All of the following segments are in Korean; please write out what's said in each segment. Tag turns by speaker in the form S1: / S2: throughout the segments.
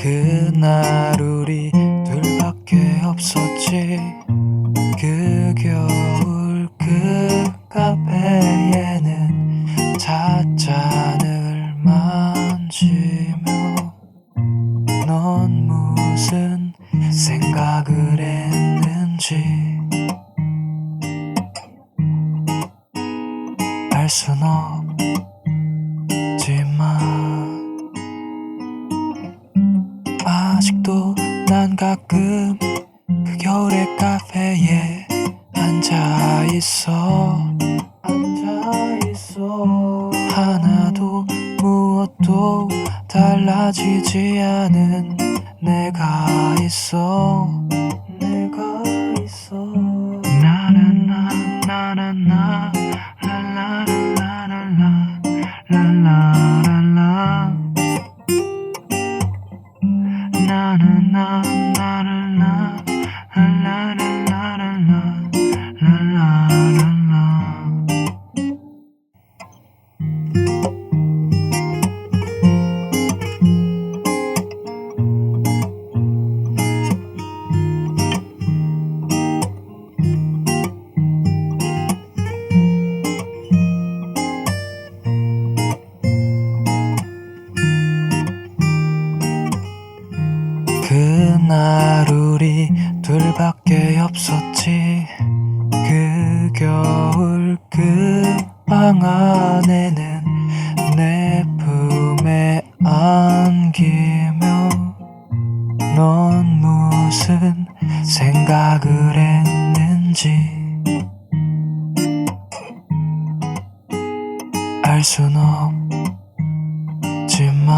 S1: 그날 우리 찻잔을 만지며 넌 무슨 생각을 했는지 알 순 없지만 아직도 난 가끔 그 겨울의 카페에 앉아 있어 무엇도 달라지지 않은 내가 있어 방 안에는 내 품에 안기며 넌 무슨 생각을 했는지 알 순 없지만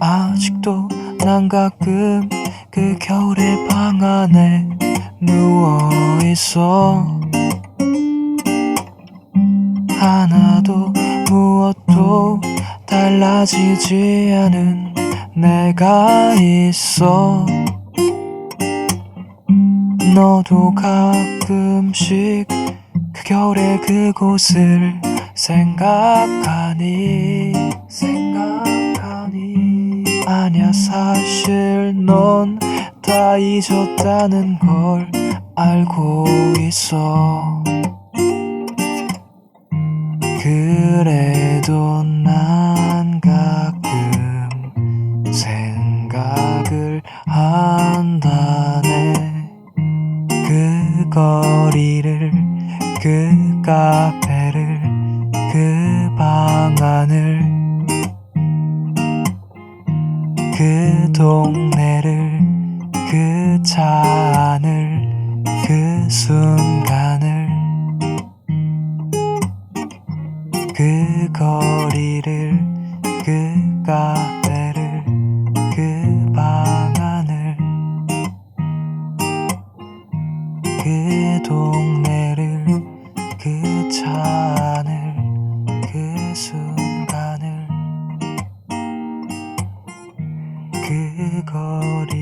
S1: 아직도 난 가끔 그 겨울의 방 안에 누워 있어 달라지지 않은 내가 있어. 너도 가끔씩 그 겨울의 그곳을 생각하니 생각하니. 아냐 사실 넌 다 잊었다는 걸 알고 있어 그래도 난 가끔 생각을 한다네. 그 거리를 그 카페를 그 방 안을 그 동네를 그 차 안을 그 순간 거리를 그 카페를 그 방안을 그 동네를 그 차안을 그 순간을 그 거리